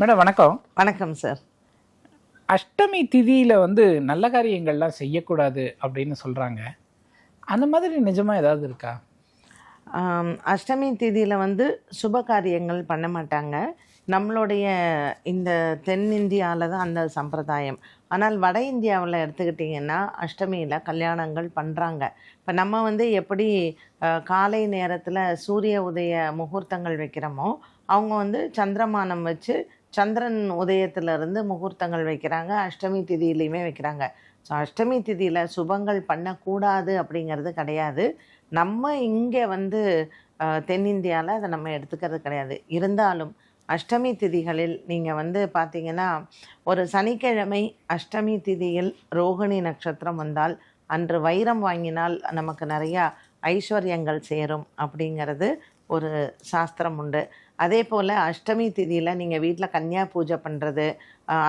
Madam வணக்கம். வணக்கம் sir. Ashtami திதியில் வந்து நல்ல காரியங்கள்லாம் செய்யக்கூடாது அப்படின்னு சொல்கிறாங்க அந்த மாதிரி நிஜமா ஏதாவது இருக்கா? அஷ்டமி தேதியில் வந்து சுப காரியங்கள் பண்ண மாட்டாங்க. நம்மளுடைய இந்த தென்னிந்தியாவில் தான் அந்த சம்பிரதாயம். ஆனால் வட இந்தியாவில் எடுத்துக்கிட்டிங்கன்னா அஷ்டமியில் கல்யாணங்கள் பண்ணுறாங்க இப்போ நம்ம வந்து எப்படி காலை நேரத்தில் சூரிய உதய முகூர்த்தங்கள் வைக்கிறோமோ அவங்க வந்து சந்திரமானம் வச்சு சந்திரன் உதயத்திலிருந்து முகூர்த்தங்கள் வைக்கிறாங்க அஷ்டமி திதியிலையுமே வைக்கிறாங்க. ஸோ அஷ்டமி திதியில் சுபங்கள் பண்ணக்கூடாது அப்படிங்கிறது கிடையாது. நம்ம இங்கே வந்து தென்னிந்தியாவில் அதை நம்ம எடுத்துக்கிறது கிடையாது. இருந்தாலும் அஷ்டமி திதிகளில் நீங்கள் வந்து பார்த்தீங்கன்னா ஒரு சனிக்கிழமை அஷ்டமி திதியில் ரோகிணி நட்சத்திரம் வந்தால் அன்று வைரம் வாங்கினால் நமக்கு நிறையா ஐஸ்வர்யங்கள் சேரும் அப்படிங்கிறது ஒரு சாஸ்திரம் உண்டு. அதே போல் அஷ்டமி திதியில் நீங்கள் வீட்டில் கன்னியா பூஜை பண்ணுறது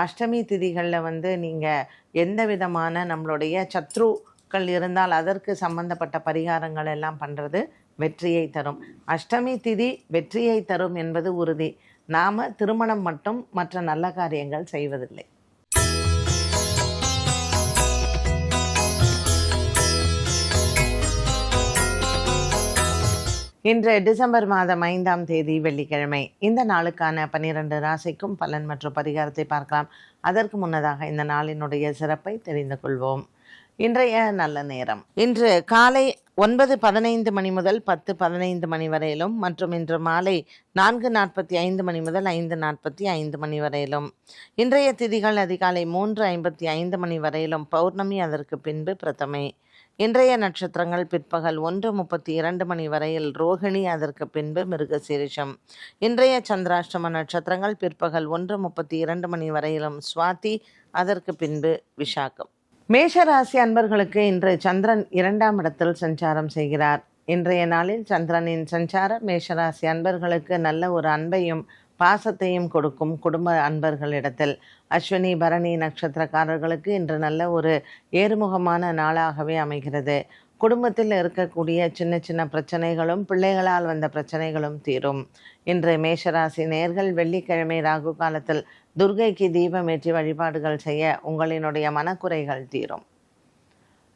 அஷ்டமி திதிகளில் வந்து நீங்கள் எந்த விதமான நம்மளுடைய சத்ருக்கள் இருந்தால் அதற்கு சம்பந்தப்பட்ட பரிகாரங்கள் எல்லாம் பண்ணுறது வெற்றியை தரும். அஷ்டமி திதி வெற்றியை தரும் என்பது உறுதி. நாம் திருமணம் மட்டும் மற்ற நல்ல காரியங்கள் செய்வதில்லை. இன்று டிசம்பர் மாதம் ஐந்தாம் தேதி வெள்ளிக்கிழமை. இந்த நாளுக்கான பன்னிரண்டு ராசிக்கும் பலன் மற்றும் பரிகாரத்தை பார்க்கலாம். அதற்கு முன்னதாக இந்த நாளினுடைய சிறப்பை தெரிந்து கொள்வோம். இன்றைய நல்ல நேரம். இன்று காலை ஒன்பது பதினைந்து மணி முதல் பத்து பதினைந்து மணி வரையிலும் மற்றும் இன்று மாலை நான்கு நாற்பத்தி ஐந்து மணி முதல் ஐந்து நாற்பத்தி ஐந்து மணி வரையிலும். இன்றைய திதிகள் அதிகாலை மூன்று ஐம்பத்தி ஐந்து மணி வரையிலும் பௌர்ணமி அதற்கு பின்பு பிரதமை. இன்றைய நட்சத்திரங்கள் பிற்பகல் ஒன்று முப்பத்தி இரண்டு மணி வரையில் ரோகிணி அதற்கு பின்பு மிருகசீரிஷம். இன்றைய சந்திராஷ்டம நட்சத்திரங்கள் பிற்பகல் ஒன்று முப்பத்தி இரண்டு மணி வரையிலும் சுவாதி அதற்கு பின்பு விஷாகம் மேஷராசி அன்பர்களுக்கு இன்று சந்திரன் இரண்டாம் இடத்தில் சஞ்சாரம் செய்கிறார். இன்றைய நாளில் சந்திரனின் சஞ்சாரம் மேஷராசி அன்பர்களுக்கு நல்ல ஒரு அன்பையும் பாசத்தையும் கொடுக்கும் குடும்ப அன்பர்களிடத்தில். அஸ்வினி பரணி நட்சத்திரக்காரர்களுக்கு இன்று நல்ல ஒரு ஏறுமுகமான நாளாகவே அமைகிறது. குடும்பத்தில் இருக்கக்கூடிய சின்ன சின்ன பிரச்சனைகளும் பிள்ளைகளால் வந்த பிரச்சனைகளும் தீரும். இன்று மேஷராசி நேர்கள் வெள்ளிக்கிழமை ராகு காலத்தில் துர்கைக்கு தீபம் ஏற்றி வழிபாடுகள் செய்ய உங்களினுடைய மனக்குறைகள் தீரும்.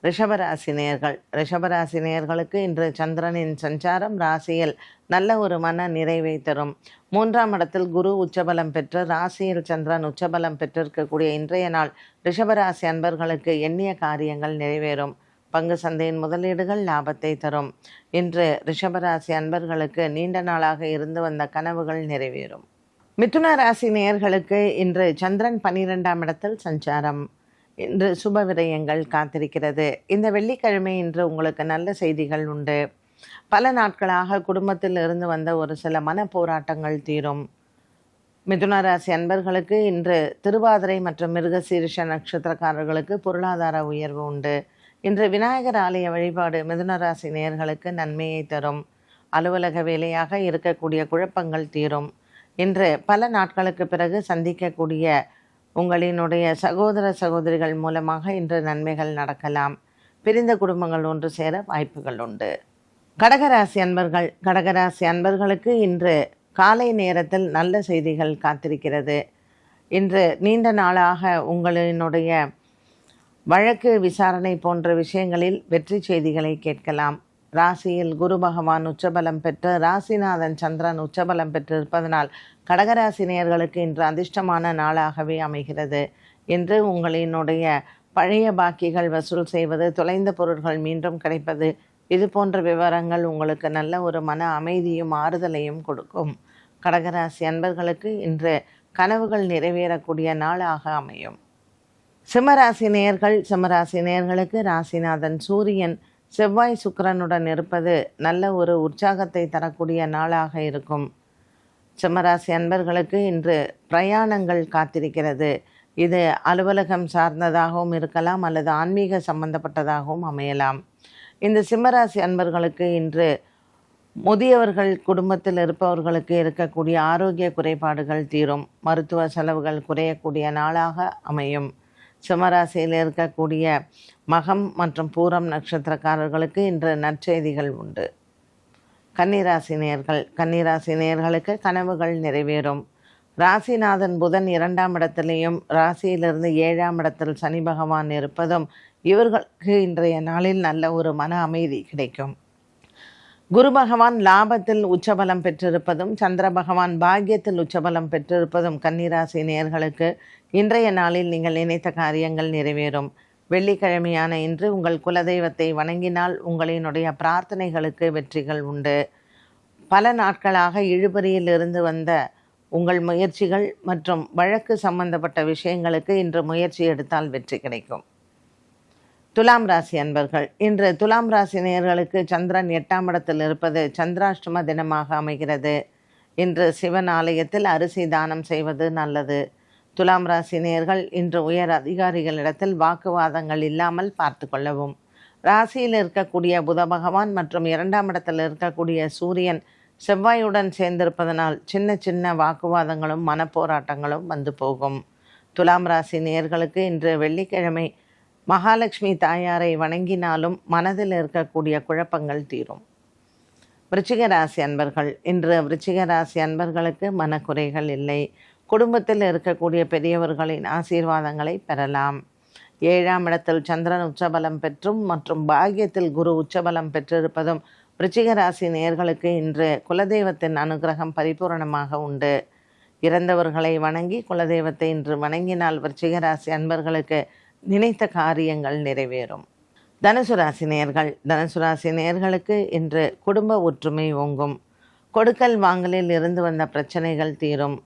ரிஷபராசி நேர்கள் ரிஷபராசி நேர்களுக்கு இன்று சந்திரனின் சஞ்சாரம் ராசியில் நல்ல ஒரு மன நிறைவை தரும். மூன்றாம் இடத்தில் குரு உச்சபலம் பெற்று ராசியில் சந்திரன் உச்சபலம் பெற்றிருக்கக்கூடிய இன்றைய நாள் ரிஷபராசி அன்பர்களுக்கு எண்ணிய காரியங்கள் நிறைவேறும். பங்கு சந்தையின் முதலீடுகள் லாபத்தை தரும். இன்று ரிஷபராசி அன்பர்களுக்கு நீண்ட நாளாக இருந்து வந்த கனவுகள் நிறைவேறும். மிதுன ராசி நேயர்களுக்கு இன்று சந்திரன் பனிரெண்டாம் இடத்தில் சஞ்சாரம். இன்று சுப விரயங்கள் காத்திருக்கிறது. இந்த வெள்ளிக்கிழமை இன்று உங்களுக்கு நல்ல செய்திகள் உண்டு. பல நாட்களாக குடும்பத்தில் இருந்து வந்த ஒரு சில மன போராட்டங்கள் தீரும். மிதுன ராசி அன்பர்களுக்கு இன்று திருவாதிரை மற்றும் மிருகசீரிஷ நட்சத்திரக்காரர்களுக்கு பொருளாதார உயர்வு உண்டு. இன்று விநாயகர் ஆலய வழிபாடு மிதுன ராசி நேயர்களுக்கு நன்மையை தரும். அலுவலக வேலையாக இருக்கக்கூடிய குழப்பங்கள் தீரும். இன்று பல நாட்களுக்கு பிறகு சந்திக்கக்கூடிய உங்களினுடைய சகோதர சகோதரிகள் மூலமாக இன்று நன்மைகள் நடக்கலாம். பிரிந்த குடும்பங்கள் ஒன்று சேர வாய்ப்புகள் உண்டு. கடகராசி அன்பர்கள் கடகராசி அன்பர்களுக்கு இன்று காலை நேரத்தில் நல்ல செய்திகள் காத்திருக்கிறது. இன்று நீண்ட நாளாக உங்களினுடைய வழக்கு விசாரணை போன்ற விஷயங்களில் வெற்றி செய்திகளை கேட்கலாம். ராசியில் குரு பகவான் உச்சபலம் பெற்று ராசிநாதன் சந்திரன் உச்சபலம் பெற்றிருப்பதனால் கடகராசி நேயர்களுக்கு இன்று அதிர்ஷ்டமான நாளாகவே அமைகிறது. என்று உங்களினுடைய பழைய பாக்கிகள் வசூல் செய்வது தொலைந்த பொருட்கள் மீண்டும் கிடைப்பது இது போன்ற விவரங்கள் உங்களுக்கு நல்ல ஒரு மன அமைதியும் ஆறுதலையும் கொடுக்கும். கடகராசி அன்பர்களுக்கு இன்று கனவுகள் நிறைவேறக்கூடிய நாளாக அமையும். சிம்மராசி நேர்கள் சிம்மராசி நேயர்களுக்கு ராசிநாதன் சூரியன் செவ்வாய் சுக்கிரனுடன் இருப்பது நல்ல ஒரு உற்சாகத்தை தரக்கூடிய நாளாக இருக்கும். சிம்மராசி அன்பர்களுக்கு இன்று பிரயாணங்கள் காத்திருக்கிறது. இது அலுவலகம் சார்ந்ததாகவும் இருக்கலாம் அல்லது ஆன்மீக சம்பந்தப்பட்டதாகவும் அமையலாம். இந்த சிம்மராசி அன்பர்களுக்கு இன்று முதியவர்கள் குடும்பத்தில் இருப்பவர்களுக்கு இருக்கக்கூடிய ஆரோக்கிய குறைபாடுகள் தீரும். மருத்துவ செலவுகள் குறையக்கூடிய நாளாக அமையும். சிம்மராசியில் இருக்கக்கூடிய மகம் மற்றும் பூரம் நட்சத்திரக்காரர்களுக்கு இன்று நற்செய்திகள் உண்டு. கன்னிராசி நேர்கள் கன்னிராசி நேர்களுக்கு கனவுகள் நிறைவேறும். ராசிநாதன் புதன் இரண்டாம் இடத்திலையும் ராசியிலிருந்து ஏழாம் இடத்தில் சனி பகவான் இருப்பதும் இவர்களுக்கு இன்றைய நாளில் நல்ல ஒரு மன அமைதி கிடைக்கும். குரு பகவான் லாபத்தில் உச்சபலம் பெற்றிருப்பதும் சந்திர பகவான் பாக்கியத்தில் உச்சபலம் பெற்றிருப்பதும் கன்னிராசி நேர்களுக்கு இன்றைய நாளில் நீங்கள் நினைத்த காரியங்கள் நிறைவேறும். வெள்ளிக்கிழமையான இன்று உங்கள் குலதெய்வத்தை வணங்கினால் உங்களினுடைய பிரார்த்தனைகளுக்கு வெற்றிகள் உண்டு. பல நாட்களாக இழுபறியில் இருந்து வந்த உங்கள் முயற்சிகள் மற்றும் வழக்கு சம்பந்தப்பட்ட விஷயங்களுக்கு இன்று முயற்சி எடுத்தால் வெற்றி கிடைக்கும். துலாம் ராசி அன்பர்கள் இன்று துலாம் ராசி நேயர்களுக்கு சந்திரன் எட்டாம் இடத்தில் இருப்பது சந்திராஷ்டம தினமாக அமைகிறது. இன்று சிவன் ஆலயத்தில் அரிசி தானம் செய்வது நல்லது. துலாம் ராசி நேயர்கள் இன்று உயர் அதிகாரிகளிடத்தில் வாக்குவாதங்கள் இல்லாமல் பார்த்து கொள்ளவும். ராசியில் இருக்கக்கூடிய புத பகவான் மற்றும் இரண்டாம் இடத்தில் இருக்கக்கூடிய சூரியன் செவ்வாயுடன் சேர்ந்திருப்பதனால் சின்ன சின்ன வாக்குவாதங்களும் மனப்போராட்டங்களும் வந்து போகும். துலாம் ராசி நேயர்களுக்கு இன்று வெள்ளிக்கிழமை மகாலட்சுமி தாயாரை வணங்கினாலும் மனதில் இருக்கக்கூடிய குழப்பங்கள் தீரும். விருச்சிக ராசி அன்பர்கள் இன்று விருச்சிக ராசி அன்பர்களுக்கு மனக்குறைகள் இல்லை. குடும்பத்தில் இருக்கக்கூடிய பெரியவர்களின் ஆசீர்வாதங்களை பெறலாம். ஏழாம் இடத்தில் சந்திரன் உச்சபலம் பெற்றும் மற்றும் பாக்கியத்தில் குரு உச்சபலம் பெற்றிருப்பதும் விருச்சிக ராசி நேர்களுக்கு இன்று குலதெய்வத்தின் அனுகிரகம் பரிபூரணமாக உண்டு. இறந்தவர்களை வணங்கி குலதெய்வத்தை இன்று வணங்கினால் விருச்சிக ராசி அன்பர்களுக்கு நினைத்த காரியங்கள் நிறைவேறும். தனுசு ராசி நேர்கள் தனுசு ராசி நேர்களுக்கு இன்று குடும்ப ஒற்றுமை ஓங்கும். கொடுக்கல் வாங்கலில் இருந்து வந்த பிரச்சனைகள் தீரும்.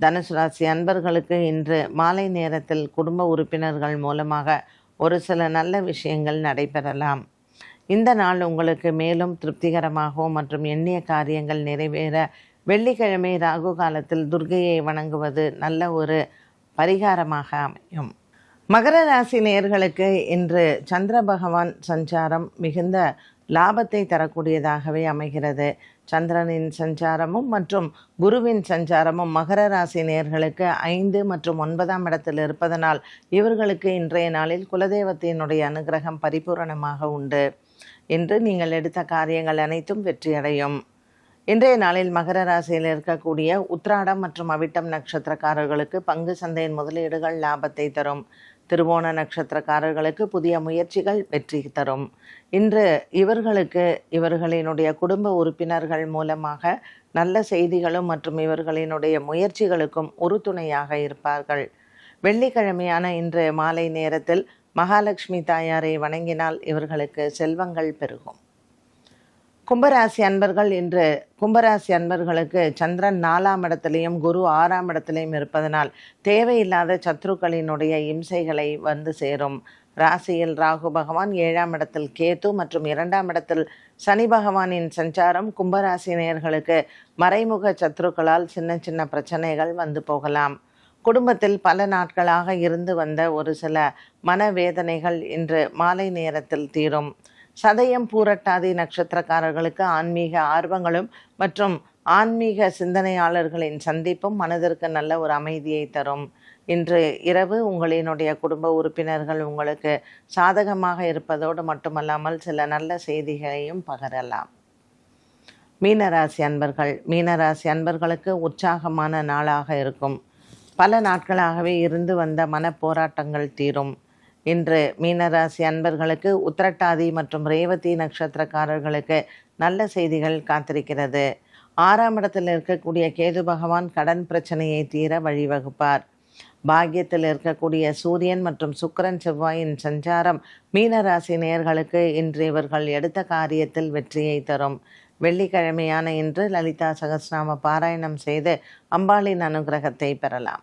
தனுசு ராசி அன்பர்களுக்கு இன்று மாலை நேரத்தில் குடும்ப உறுப்பினர்கள் மூலமாக ஒரு சில நல்ல விஷயங்கள் நடைபெறலாம். இந்த நாள் உங்களுக்கு மேலும் திருப்திகரமாகவும் மற்றும் எண்ணிய காரியங்கள் நிறைவேற வெள்ளிக்கிழமை ராகு காலத்தில் துர்கையை வணங்குவது நல்ல ஒரு பரிகாரமாக அமையும். மகர ராசி நேயர்களுக்கு இன்று சந்திர பகவான் சஞ்சாரம் மிகுந்த லாபத்தை தரக்கூடியதாகவே அமைகிறது. சந்திரனின் சஞ்சாரமும் மற்றும் குருவின் சஞ்சாரமும் மகர ராசி நேயர்களுக்கு ஐந்து மற்றும் ஒன்பதாம் இடத்தில் இருப்பதனால் இவர்களுக்கு இன்றைய நாளில் குலதெய்வத்தினுடைய அனுகிரகம் பரிபூரணமாக உண்டு. என்று நீங்கள் எடுத்த காரியங்கள் அனைத்தும் வெற்றியடையும். இன்றைய நாளில் மகர ராசியில் இருக்கக்கூடிய உத்ராடம் மற்றும் அவிட்டம் நட்சத்திரக்காரர்களுக்கு பங்கு சந்தையின் முதலீடுகள் லாபத்தை தரும். திருவோண நட்சத்திரக்காரர்களுக்கு புதிய முயற்சிகள் வெற்றி தரும். இன்று இவர்களுக்கு இவர்களினுடைய குடும்ப உறுப்பினர்கள் மூலமாக நல்ல செய்திகளும் மற்றும் இவர்களினுடைய முயற்சிகளுக்கும் உறுதுணையாக இருப்பார்கள். வெள்ளிக்கிழமையான இன்று மாலை நேரத்தில் மகாலட்சுமி தாயாரை வணங்கினால் இவர்களுக்கு செல்வங்கள் பெருகும். கும்பராசி அன்பர்கள் இன்று கும்பராசி அன்பர்களுக்கு சந்திரன் நாலாம் இடத்திலையும் குரு ஆறாம் இடத்திலையும் இருப்பதனால் தேவையில்லாத சத்ருக்களினுடைய இம்சைகளை வந்து சேரும். ராசியில் ராகு பகவான் ஏழாம் இடத்தில் கேத்து மற்றும் இரண்டாம் இடத்தில் சனி பகவானின் சஞ்சாரம் கும்பராசி நேயர்களுக்கு மறைமுக சத்ருக்களால் சின்ன சின்ன பிரச்சனைகள் வந்து போகலாம். குடும்பத்தில் பல நாட்களாக இருந்து வந்த ஒரு சில மனவேதனைகள் இன்று மாலை நேரத்தில் தீரும். சதயம் பூரட்டாதி நட்சத்திரக்காரர்களுக்கு ஆன்மீக ஆர்வங்களும் மற்றும் ஆன்மீக சிந்தனையாளர்களின் சந்திப்பும் மனதிற்கு நல்ல ஒரு அமைதியை தரும். இன்று இரவு உங்களினுடைய குடும்ப உறுப்பினர்கள் உங்களுக்கு சாதகமாக இருப்பதோடு மட்டுமல்லாமல் சில நல்ல செய்திகளையும் பகரலாம். மீனராசி அன்பர்கள் மீனராசி அன்பர்களுக்கு உற்சாகமான நாளாக இருக்கும். பல நாட்களாகவே இருந்து வந்த மன போராட்டங்கள் தீரும். இன்று மீனராசி அன்பர்களுக்கு உத்திரட்டாதி மற்றும் ரேவதி நட்சத்திரக்காரர்களுக்கு நல்ல செய்திகள் காத்திருக்கிறது. ஆறாம் இடத்தில் இருக்கக்கூடிய கேது பகவான் கடன் பிரச்சனையை தீர வழிவகுப்பார். பாக்கியத்தில் இருக்கக்கூடிய சூரியன் மற்றும் சுக்கரன் செவ்வாயின் சஞ்சாரம் மீனராசி நேயர்களுக்கு இன்று இவர்கள் எடுத்த காரியத்தில் வெற்றியை தரும். வெள்ளிக்கிழமையான இன்று லலிதா சகஸ்நாம பாராயணம் செய்து அம்பாளின் அனுகிரகத்தை பெறலாம்.